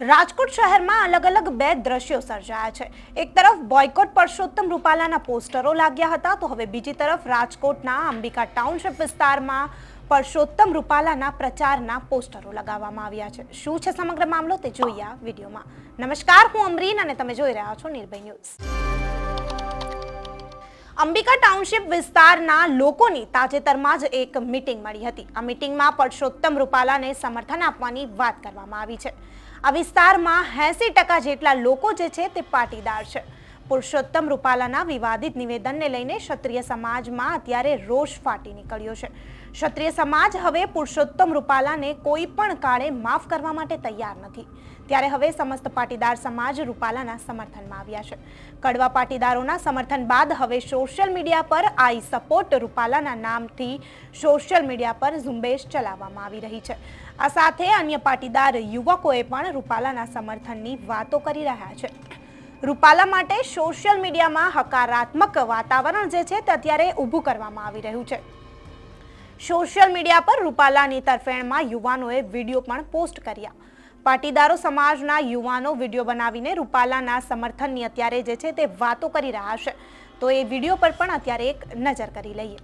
રાજકોટ શહેરમાં અલગ અલગ બે દ્રશ્યો સર્જાયા છે. એક તરફ બોયકોટ પરસોત્તમ રૂપાલાના પોસ્ટરો લાગ્યા હતા, તો હવે બીજી તરફ રાજકોટના અંબિકા ટાઉનશીપ વિસ્તારમાં પરસોત્તમ રૂપાલાના પ્રચારના પોસ્ટરો લગાવવામાં આવ્યા છે. શું છે સમગ્ર મામલો તે જોઈએ આ વિડીયોમાં. નમસ્કાર, હું અમરીન અને તમે જોઈ રહ્યા છો નિર્ભય ન્યૂઝ. અંબિકા ટાઉનશીપ વિસ્તારના લોકોની તાજેતરમાં જ એક મીટિંગ મળી હતી. આ મીટિંગમાં પરસોત્તમ રૂપાલાને સમર્થન આપવાની વાત કરવામાં આવી છે. આ વિસ્તારમાં એંસી ટકા જેટલા લોકો જે છે તે પાટીદાર છે. પુરુષોત્તમ રૂપાલાના વિવાદિત નિવેદનને લઈને ક્ષત્રિય સમાજમાં અત્યારે રોષ ફાટી નીકળ્યો છે. ક્ષત્રિય સમાજ હવે પુરુષોત્તમ રૂપાલાને કોઈ પણ કાળે માફ કરવા માટે તૈયાર નથી. ત્યારે હવે સમસ્ત પાટીદાર સમાજ રૂપાલાના સમર્થનમાં આવ્યા છે. કડવા પાટીદારોના સમર્થન બાદ હવે સોશિયલ મીડિયા પર આઈ સપોર્ટ રૂપાલાના નામથી સોશિયલ મીડિયા પર ઝુંબેશ ચલાવવામાં આવી રહી છે. આ સાથે અન્ય પાટીદાર યુવકોએ પણ રૂપાલાના સમર્થનની વાતો કરી રહ્યા છે. રૂપાલા માટે સોશિયલ મીડિયામાં હકારાત્મક વાતાવરણ જે છે તે અત્યારે ઊભું કરવામાં આવી રહ્યું છે. સોશિયલ મીડિયા પર રૂપાલાની તરફેણમાં યુવાનોએ વીડિયો પણ પોસ્ટ કર્યા. પાટીદારો સમાજના યુવાનો વીડિયો બનાવીને રૂપાલાના સમર્થનની અત્યારે જે છે તે વાતો કરી રહ્યા છે. તો એ વીડિયો પર પણ અત્યારે એક નજર કરી લઈએ.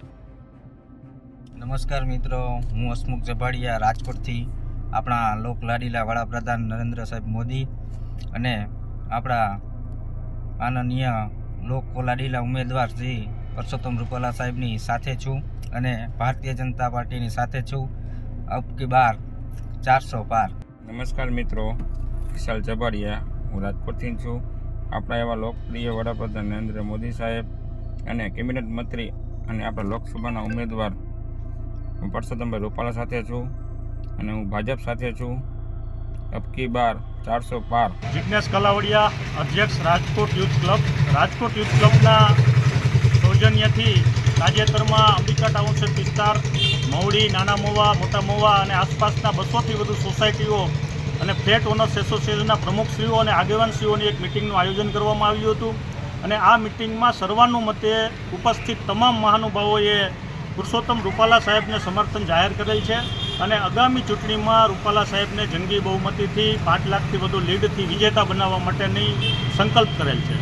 નમસ્કાર મિત્રો, હું હસમુખ જભાડિયા, રાજકોટથી આપણા લોકલાડીલા વડાપ્રધાન નરેન્દ્ર સાહેબ મોદી અને આપણા આનંદીય કોલાડીલા ઉમેદવાર શ્રી પરસોત્તમ રૂપાલા સાહેબની સાથે છું અને ભારતીય જનતા પાર્ટીની સાથે છું. અબ કે બાર, ચારસો પાર. નમસ્કાર મિત્રો, વિશાલ જબાડિયા. હું રાજકોટથી છું. આપણા એવા લોકપ્રિય વડાપ્રધાન નરેન્દ્ર મોદી સાહેબ અને કેબિનેટ મંત્રી અને આપણા લોકસભાના ઉમેદવાર હું પરસોત્તમભાઈ રૂપાલા સાથે છું અને હું ભાજપ સાથે છું. અબકી બાર ચારસો પાર. જિજ્ઞેશ કલાવડિયા, અધ્યક્ષ Rajkot youth club. Rajkot youth ક્લબના સૌજન્યથી તાજેતરમાં અંબિકા ટાઉનશીપ વિસ્તાર, મવડી, નાના મોવા, મોટા મોવા અને આસપાસના બસોથી વધુ સોસાયટીઓ અને ફ્લેટ ઓનર્સ એસોસિએશનના પ્રમુખશ્રીઓ અને આગેવાનશ્રીઓની એક મિટિંગનું આયોજન કરવામાં આવ્યું હતું. અને આ મિટિંગમાં સર્વાનુમતે ઉપસ્થિત તમામ મહાનુભાવોએ પુરુષોત્તમ રૂપાલા સાહેબને સમર્થન જાહેર કરેલ છે. અને આગામી ચૂંટણીમાં રૂપાલા સાહેબને જંગી બહુમતીથી પાંચ લાખથી વધુ લીડથી વિજેતા બનાવવા માટેની સંકલ્પ કરેલ છે.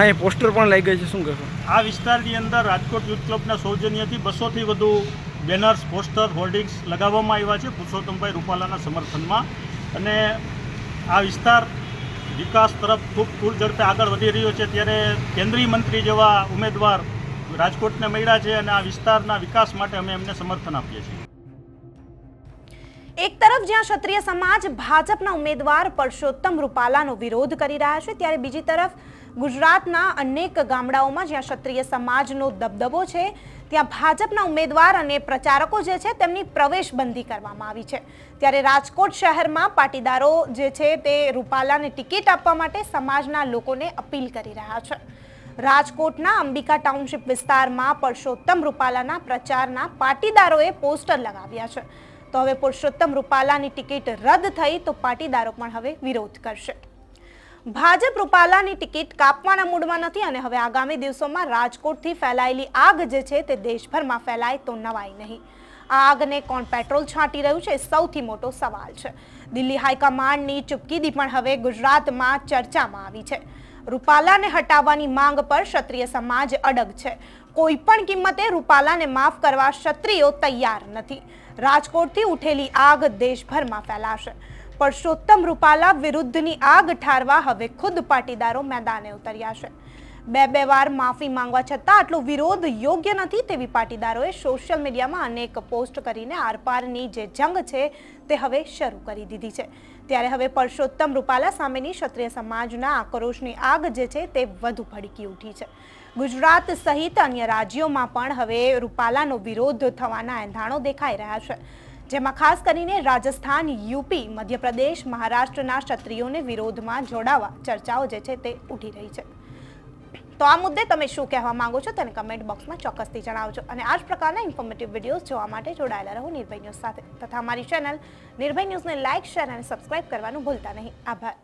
અહીં પોસ્ટર પણ લઈ ગઈ છે. શું કહેશો? આ વિસ્તારની અંદર રાજકોટ યુથ ક્લબના સૌજન્યથી બસોથી વધુ બેનર્સ પોસ્ટર હોર્ડિંગ્સ લગાવવામાં આવ્યા છે પુરુષોત્તમભાઈ રૂપાલાના સમર્થનમાં. અને આ વિસ્તાર વિકાસ તરફ ખૂબ ફૂલ ઝડપે આગળ વધી રહ્યો છે. ત્યારે કેન્દ્રીય મંત્રી જેવા ઉમેદવાર રાજકોટને મળ્યા છે અને આ વિસ્તારના વિકાસ માટે અમે એમને સમર્થન આપીએ છીએ. એક તરફ જ્યાં ક્ષત્રિય સમાજ ભાજપના ઉમેદવાર પરસોત્તમ રૂપાલાનો વિરોધ કરી રહ્યા છે, ત્યારે બીજી તરફ ગુજરાતના અનેક ગામડાઓમાં જ્યાં ક્ષત્રિય સમાજનો દબદબો છે, ત્યાં ભાજપના ઉમેદવાર અને પ્રચારકો જે છે તેમની પ્રવેશબંધી કરવામાં આવી છે. ત્યારે રાજકોટ શહેરમાં પાટીદારો જે છે તે રૂપાલાને ટિકિટ આપવા માટે સમાજના લોકોને અપીલ કરી રહ્યા છે. રાજકોટના અંબિકા ટાઉનશીપ વિસ્તારમાં પરસોત્તમ રૂપાલાના પ્રચારના પાટીદારોએ પોસ્ટર લગાવ્યા છે. તો હવે પુરુષોત્તમ રૂપાલાની ટિકિટ રદ થઈ તો પાટીદારો પણ હવે વિરોધ કરશે. ભાજપ રૂપાલાની ટિકિટ કાપવાના મૂડમાં નથી અને હવે આગામી દિવસોમાં રાજકોટથી ફેલાયેલી આગ જે છે તે દેશભરમાં ફેલાય તો નવાય નહીં. આ આગને કોણ પેટ્રોલ છાંટી રહ્યું છે સૌથી મોટો સવાલ છે. દિલ્હી હાઈકમાન્ડની ચૂપકીદી પણ હવે ગુજરાતમાં ચર્ચામાં આવી છે. રૂપાલાને હટાવવાની માંગ પર ક્ષત્રિય સમાજ અડગ છે. કોઈ પણ કિંમતે રૂપાલાને માફ કરવા ક્ષત્રિયો તૈયાર નથી. રાજકોટથી ઉઠેલી આગ દેશભરમાં ફેલાશે. પરસોત્તમ રૂપાલા વિરુદ્ધની આગ ઠારવા હવે ખુદ પાટીદારો મેદાને ઉતર્યા છે. બે બે વાર માફી માંગવા છતાં આટલો વિરોધ યોગ્ય નથી તેવી પાટીદારોએ સોશિયલ મીડિયામાં અનેક પોસ્ટ કરીને આરપારની જે જંગ છે તે હવે શરૂ કરી દીધી છે. ત્યારે હવે પરસોત્તમ રૂપાલા સામેની ક્ષત્રિય સમાજના આક્રોશની આગ જે છે તે વધુ ભડકી ઉઠી છે. ગુજરાત સહિત અન્ય રાજ્યોમાં પણ હવે રૂપાલાનો વિરોધ થવાના એંધાણો દેખાઈ રહ્યા છે. જેમાં ખાસ કરીને રાજસ્થાન, યુપી, મધ્યપ્રદેશ, મહારાષ્ટ્રના ક્ષત્રિયોને વિરોધમાં જોડાવા ચર્ચાઓ જે છે તે ઉઠી રહી છે. તો આ મુદ્દે તમે શું કહેવા માંગો છો તેને કમેન્ટ બોક્સમાં ચોક્કસથી જણાવજો. અને આ જ પ્રકારના ઇન્ફોર્મેટિવ વિડીયોઝ જોવા માટે જોડાયેલા રહો નિર્ભય ન્યૂઝ સાથે. તથા અમારી ચેનલ નિર્ભય ન્યૂઝને લાઇક શેર અને સબસ્ક્રાઇબ કરવાનું ભૂલતા નહીં. આભાર.